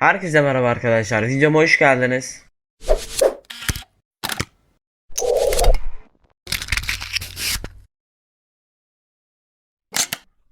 Herkese merhaba arkadaşlar. Videoma hoş geldiniz.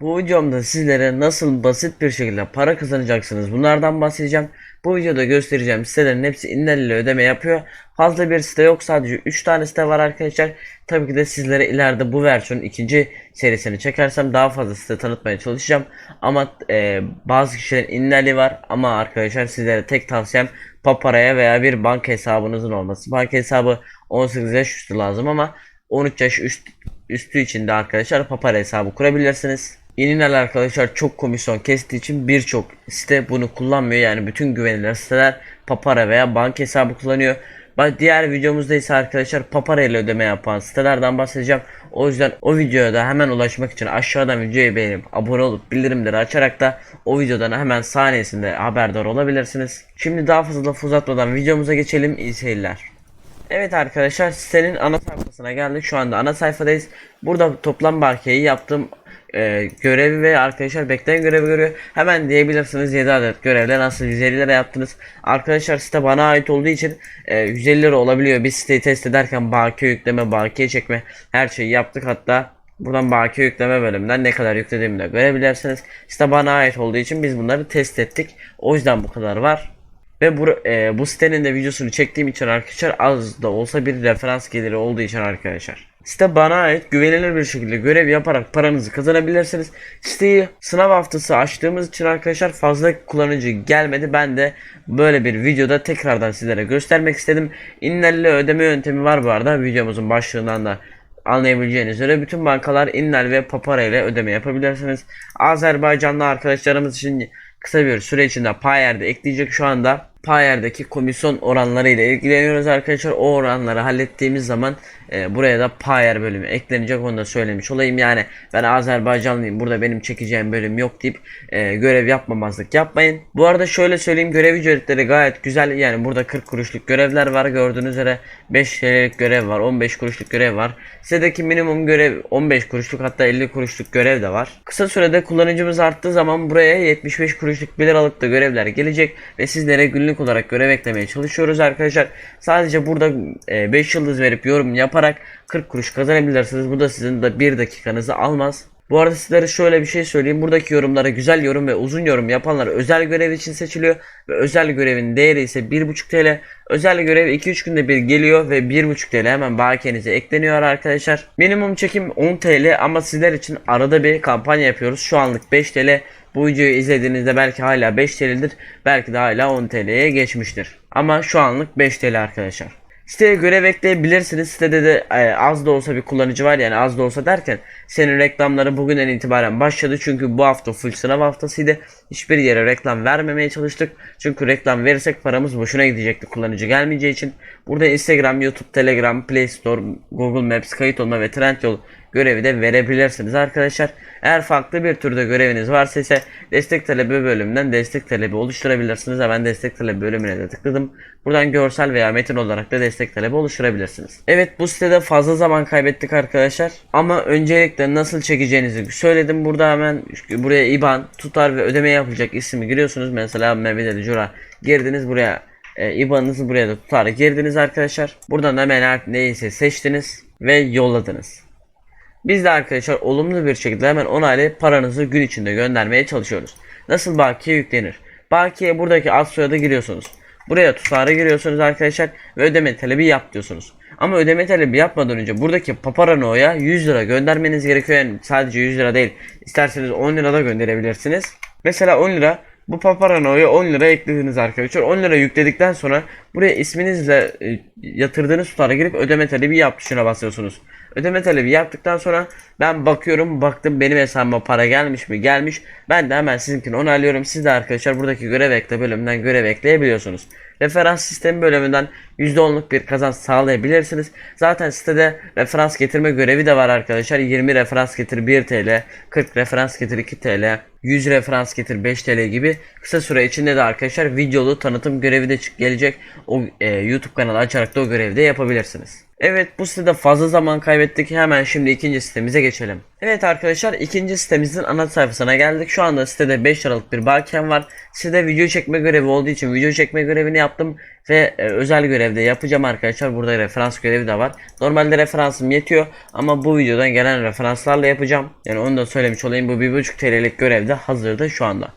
Bu videomda sizlere nasıl basit bir şekilde para kazanacaksınız bunlardan bahsedeceğim. Bu videoda göstereceğim sitelerin hepsi Inel ile ödeme yapıyor. Fazla bir site yok sadece 3 tane site var arkadaşlar. Tabii ki de sizlere ileride bu versiyonun ikinci serisini çekersem daha fazla site tanıtmaya çalışacağım. Ama e, bazı kişilerin Inel'i var ama arkadaşlar sizlere tek tavsiyem Papara'ya veya bir banka hesabınızın olması. Banka hesabı 18 yaş üstü lazım ama 13 yaş üst, üstü için de arkadaşlar Papara hesabı kurabilirsiniz. Yeniler arkadaşlar çok komisyon kestiği için birçok site bunu kullanmıyor. Yani bütün güvenilir siteler Papara veya banka hesabı kullanıyor. Bak diğer videomuzda ise arkadaşlar Papara ile ödeme yapan sitelerden bahsedeceğim. O yüzden o videoya da hemen ulaşmak için aşağıdan videoyu beğenip abone olup bildirimleri açarak da o videodan hemen saniyesinde haberdar olabilirsiniz. Şimdi daha fazla laf uzatmadan videomuza geçelim. İyi seyirler. Evet arkadaşlar sitenin ana sayfasına geldik. Şu anda ana sayfadayız. Burada toplam barkeyi yaptım. Ee, görevi ve arkadaşlar bekleyen görevi görüyor. Hemen diyebilirsiniz 7 adet görevle nasıl 150 lira yaptınız. Arkadaşlar site bana ait olduğu için e, 150 lira olabiliyor. Biz siteyi test ederken bakiye yükleme, bakiye çekme her şeyi yaptık. Hatta buradan bakiye yükleme bölümünden ne kadar yüklediğimi de görebilirsiniz. Site bana ait olduğu için biz bunları test ettik. O yüzden bu kadar var. Ve bu, e, bu sitenin de videosunu çektiğim için arkadaşlar az da olsa bir referans geliri olduğu için arkadaşlar. Site bana ait güvenilir bir şekilde görev yaparak paranızı kazanabilirsiniz. Siteyi sınav haftası açtığımız için arkadaşlar fazla kullanıcı gelmedi. Ben de böyle bir videoda tekrardan sizlere göstermek istedim. İnnelli ödeme yöntemi var bu arada videomuzun başlığından da anlayabileceğiniz üzere bütün bankalar Innel ve Papara ile ödeme yapabilirsiniz. Azerbaycanlı arkadaşlarımız için kısa bir süre içinde Payer'de ekleyecek şu anda. Payer'deki komisyon oranları ile ilgileniyoruz arkadaşlar. O oranları hallettiğimiz zaman e, buraya da Payer bölümü eklenecek. Onu da söylemiş olayım. Yani ben Azerbaycanlıyım. Burada benim çekeceğim bölüm yok deyip e, görev yapmamazlık yapmayın. Bu arada şöyle söyleyeyim. Görev ücretleri gayet güzel. Yani burada 40 kuruşluk görevler var. Gördüğünüz üzere 5 TL'lik görev var. 15 kuruşluk görev var. Sitedeki minimum görev 15 kuruşluk hatta 50 kuruşluk görev de var. Kısa sürede kullanıcımız arttığı zaman buraya 75 kuruşluk 1 liralık da görevler gelecek ve sizlere günlük olarak görev eklemeye çalışıyoruz arkadaşlar. Sadece burada 5 yıldız verip yorum yaparak 40 kuruş kazanabilirsiniz. Bu da sizin de 1 dakikanızı almaz. Bu arada sizlere şöyle bir şey söyleyeyim. Buradaki yorumlara güzel yorum ve uzun yorum yapanlar özel görev için seçiliyor. Ve özel görevin değeri ise 1.5 TL. Özel görev 2-3 günde bir geliyor ve 1.5 TL hemen bakiyenize ekleniyor arkadaşlar. Minimum çekim 10 TL ama sizler için arada bir kampanya yapıyoruz. Şu anlık 5 TL. Bu videoyu izlediğinizde belki hala 5 TL'dir. Belki de hala 10 TL'ye geçmiştir. Ama şu anlık 5 TL arkadaşlar. Siteye görev ekleyebilirsiniz. Sitede de e, az da olsa bir kullanıcı var yani az da olsa derken senin reklamları bugünden itibaren başladı. Çünkü bu hafta full sınav haftasıydı. Hiçbir yere reklam vermemeye çalıştık. Çünkü reklam verirsek paramız boşuna gidecekti kullanıcı gelmeyeceği için. Burada Instagram, YouTube, Telegram, Play Store, Google Maps, kayıt olma ve Trendyol görevi de verebilirsiniz arkadaşlar. Eğer farklı bir türde göreviniz varsa ise destek talebi bölümünden destek talebi oluşturabilirsiniz. Hemen destek talebi bölümüne de tıkladım. Buradan görsel veya metin olarak da destek talebi oluşturabilirsiniz. Evet bu sitede fazla zaman kaybettik arkadaşlar. Ama öncelikle nasıl çekeceğinizi söyledim. Burada hemen buraya IBAN, tutar ve ödeme yapılacak ismi giriyorsunuz. Mesela Mehmet Ali Cura girdiniz buraya. E, IBAN'ınızı buraya da tutar girdiniz arkadaşlar. Buradan hemen neyse seçtiniz ve yolladınız. Biz de arkadaşlar olumlu bir şekilde hemen onaylayıp paranızı gün içinde göndermeye çalışıyoruz. Nasıl bakiye yüklenir? Bakiye buradaki ad soyadı giriyorsunuz. Buraya tutarı giriyorsunuz arkadaşlar ve ödeme talebi yap diyorsunuz. Ama ödeme talebi yapmadan önce buradaki Paparano'ya 100 lira göndermeniz gerekiyor. Yani sadece 100 lira değil. İsterseniz 10 lira da gönderebilirsiniz. Mesela 10 lira bu Paparano'ya 10 lira eklediniz arkadaşlar. 10 lira yükledikten sonra buraya isminizle e, yatırdığınız tutara girip ödeme talebi yap tuşuna basıyorsunuz. Ödeme talebi yaptıktan sonra ben bakıyorum baktım benim hesabıma para gelmiş mi gelmiş. Ben de hemen sizinkini onaylıyorum. Siz de arkadaşlar buradaki görev ekle bölümünden görev ekleyebiliyorsunuz. Referans sistemi bölümünden %10'luk bir kazanç sağlayabilirsiniz. Zaten sitede referans getirme görevi de var arkadaşlar. 20 referans getir 1 TL, 40 referans getir 2 TL, 100 referans getir 5 TL gibi kısa süre içinde de arkadaşlar videolu tanıtım görevi de gelecek. o e, YouTube kanalı açarak da o görevi de yapabilirsiniz. Evet bu sitede fazla zaman kaybettik. Hemen şimdi ikinci sitemize geçelim. Evet arkadaşlar ikinci sitemizin ana sayfasına geldik. Şu anda sitede 5 liralık bir bakiyem var. Sitede video çekme görevi olduğu için video çekme görevini yaptım. Ve e, özel görevde yapacağım arkadaşlar. Burada referans görevi de var. Normalde referansım yetiyor. Ama bu videodan gelen referanslarla yapacağım. Yani onu da söylemiş olayım. Bu 1.5 TL'lik görevde hazırda şu anda.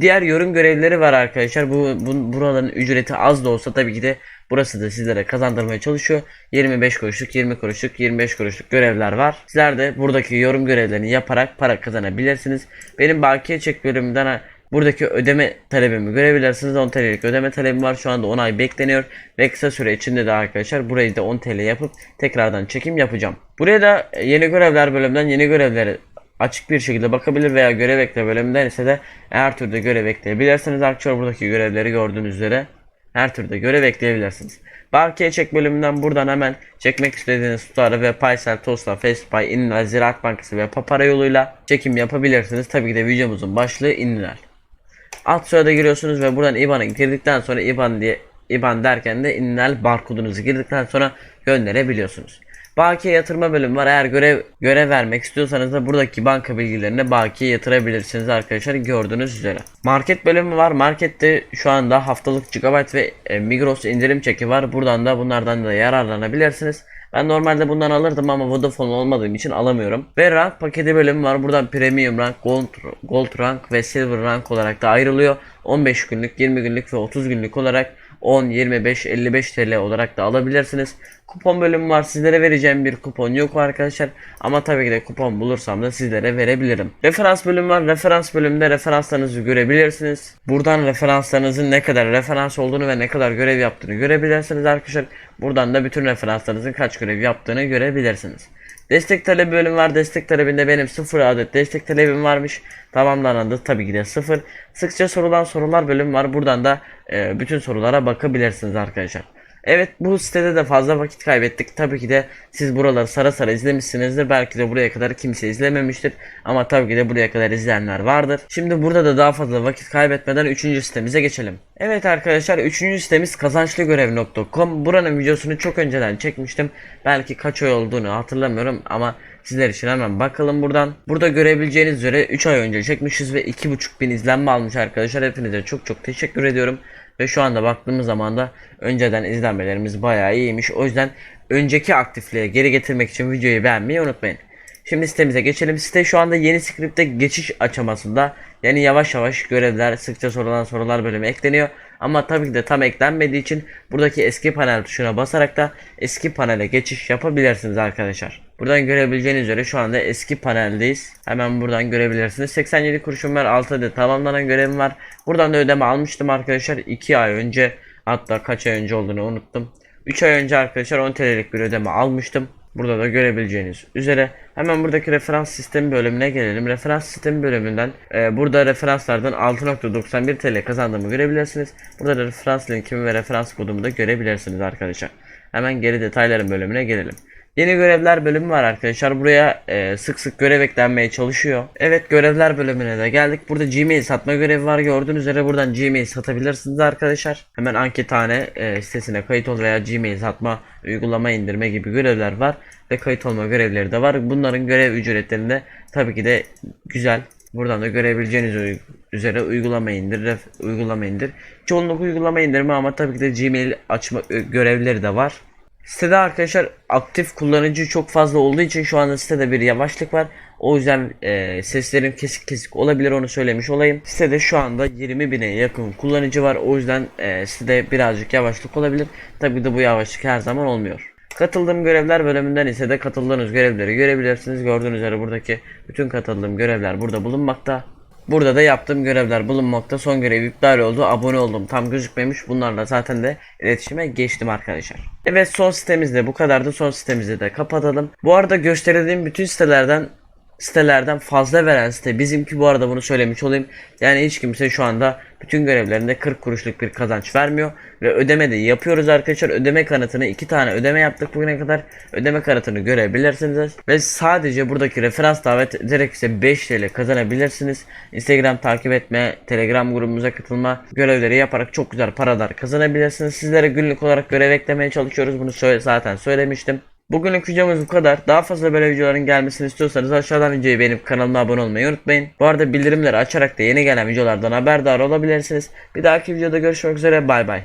Diğer yorum görevleri var arkadaşlar. Bu, bu buraların ücreti az da olsa tabii ki de burası da sizlere kazandırmaya çalışıyor. 25 kuruşluk, 20 kuruşluk, 25 kuruşluk görevler var. Sizler de buradaki yorum görevlerini yaparak para kazanabilirsiniz. Benim bakiye çek bölümünden buradaki ödeme talebimi görebilirsiniz. 10 TL'lik ödeme talebim var. Şu anda 10 ay bekleniyor. Ve kısa süre içinde de arkadaşlar burayı da 10 TL yapıp tekrardan çekim yapacağım. Buraya da yeni görevler bölümünden yeni görevleri açık bir şekilde bakabilir veya görev ekle bölümünden ise de her türlü görev ekleyebilirsiniz. Arkadaşlar buradaki görevleri gördüğünüz üzere her türlü görev ekleyebilirsiniz. Bakiye çek bölümünden buradan hemen çekmek istediğiniz tutarı ve Paysel, Tosla, Fastbuy, İnler, Ziraat Bankası ve Papara yoluyla çekim yapabilirsiniz. Tabii ki de videomuzun başlığı İnler. Alt sırada giriyorsunuz ve buradan IBAN'a girdikten sonra IBAN diye IBAN derken de İnnel barkodunuzu girdikten sonra gönderebiliyorsunuz. Bakiye yatırma bölümü var. Eğer görev görev vermek istiyorsanız da buradaki banka bilgilerini bakiye yatırabilirsiniz arkadaşlar gördüğünüz üzere. Market bölümü var. Markette şu anda haftalık GB ve e, Migros indirim çeki var. Buradan da bunlardan da yararlanabilirsiniz. Ben normalde bundan alırdım ama Vodafone olmadığım için alamıyorum. Ve rank paketi bölümü var. Buradan premium rank, gold, gold rank ve silver rank olarak da ayrılıyor. 15 günlük, 20 günlük ve 30 günlük olarak 10, 25, 55 TL olarak da alabilirsiniz. Kupon bölümü var. Sizlere vereceğim bir kupon yok arkadaşlar. Ama tabii ki de kupon bulursam da sizlere verebilirim. Referans bölümü var. Referans bölümünde referanslarınızı görebilirsiniz. Buradan referanslarınızın ne kadar referans olduğunu ve ne kadar görev yaptığını görebilirsiniz arkadaşlar. Buradan da bütün referanslarınızın kaç görev yaptığını görebilirsiniz. Destek talebi bölüm var. Destek talebinde benim 0 adet destek talebim varmış. Tamamlandı tabii ki de 0. Sıkça sorulan sorular bölüm var. Buradan da e, bütün sorulara bakabilirsiniz arkadaşlar. Evet bu sitede de fazla vakit kaybettik. Tabii ki de siz buraları sara sara izlemişsinizdir. Belki de buraya kadar kimse izlememiştir. Ama tabii ki de buraya kadar izleyenler vardır. Şimdi burada da daha fazla vakit kaybetmeden 3. sitemize geçelim. Evet arkadaşlar 3. sitemiz kazançlıgörev.com. Buranın videosunu çok önceden çekmiştim. Belki kaç ay olduğunu hatırlamıyorum ama sizler için hemen bakalım buradan. Burada görebileceğiniz üzere 3 ay önce çekmişiz ve 2.5 bin izlenme almış arkadaşlar. Hepinize çok çok teşekkür ediyorum. Ve şu anda baktığımız zaman da önceden izlenmelerimiz bayağı iyiymiş. O yüzden önceki aktifliğe geri getirmek için videoyu beğenmeyi unutmayın. Şimdi sitemize geçelim. Site şu anda yeni skripte geçiş aşamasında. Yani yavaş yavaş görevler, sıkça sorulan sorular bölümü ekleniyor. Ama tabii ki de tam eklenmediği için buradaki eski panel tuşuna basarak da eski panele geçiş yapabilirsiniz arkadaşlar. Buradan görebileceğiniz üzere şu anda eski paneldeyiz. Hemen buradan görebilirsiniz. 87 kuruşum var. 6 adet tamamlanan görevim var. Buradan da ödeme almıştım arkadaşlar. 2 ay önce hatta kaç ay önce olduğunu unuttum. 3 ay önce arkadaşlar 10 TL'lik bir ödeme almıştım. Burada da görebileceğiniz üzere hemen buradaki referans sistemi bölümüne gelelim. Referans sistemi bölümünden e, burada referanslardan 6.91 TL kazandığımı görebilirsiniz. Burada da referans linkimi ve referans kodumu da görebilirsiniz arkadaşlar. Hemen geri detayların bölümüne gelelim. Yeni görevler bölümü var arkadaşlar. Buraya e, sık sık görev eklenmeye çalışıyor. Evet görevler bölümüne de geldik. Burada Gmail satma görevi var. Gördüğünüz üzere buradan Gmail satabilirsiniz arkadaşlar. Hemen ankethane e, sitesine kayıt ol veya Gmail satma uygulama indirme gibi görevler var. Ve kayıt olma görevleri de var. Bunların görev ücretlerinde tabii ki de güzel. Buradan da görebileceğiniz üzere uygulama indir, ref, uygulama indir. Çoğunluk uygulama indirme ama tabii ki de Gmail açma görevleri de var. Sitede arkadaşlar aktif kullanıcı çok fazla olduğu için şu anda sitede bir yavaşlık var. O yüzden e, seslerim kesik kesik olabilir onu söylemiş olayım. Sitede şu anda 20 bine yakın kullanıcı var. O yüzden e, sitede birazcık yavaşlık olabilir. Tabi de bu yavaşlık her zaman olmuyor. Katıldığım görevler bölümünden ise de katıldığınız görevleri görebilirsiniz. Gördüğünüz üzere buradaki bütün katıldığım görevler burada bulunmakta. Burada da yaptığım görevler bulunmakta. Son görev iptal oldu. Abone oldum. Tam gözükmemiş. Bunlarla zaten de iletişime geçtim arkadaşlar. Evet son sitemizde bu kadardı. Son sitemizi de kapatalım. Bu arada gösterdiğim bütün sitelerden sitelerden fazla veren site bizimki bu arada bunu söylemiş olayım. Yani hiç kimse şu anda bütün görevlerinde 40 kuruşluk bir kazanç vermiyor ve ödeme de yapıyoruz arkadaşlar. Ödeme kanıtını iki tane ödeme yaptık bugüne kadar. Ödeme kanıtını görebilirsiniz ve sadece buradaki referans davet direkt ise 5 TL kazanabilirsiniz. Instagram takip etme, Telegram grubumuza katılma görevleri yaparak çok güzel paralar kazanabilirsiniz. Sizlere günlük olarak görev eklemeye çalışıyoruz. Bunu söyle, zaten söylemiştim. Bugünlük videomuz bu kadar. Daha fazla böyle videoların gelmesini istiyorsanız aşağıdan videoyu beğenip kanalıma abone olmayı unutmayın. Bu arada bildirimleri açarak da yeni gelen videolardan haberdar olabilirsiniz. Bir dahaki videoda görüşmek üzere bay bay.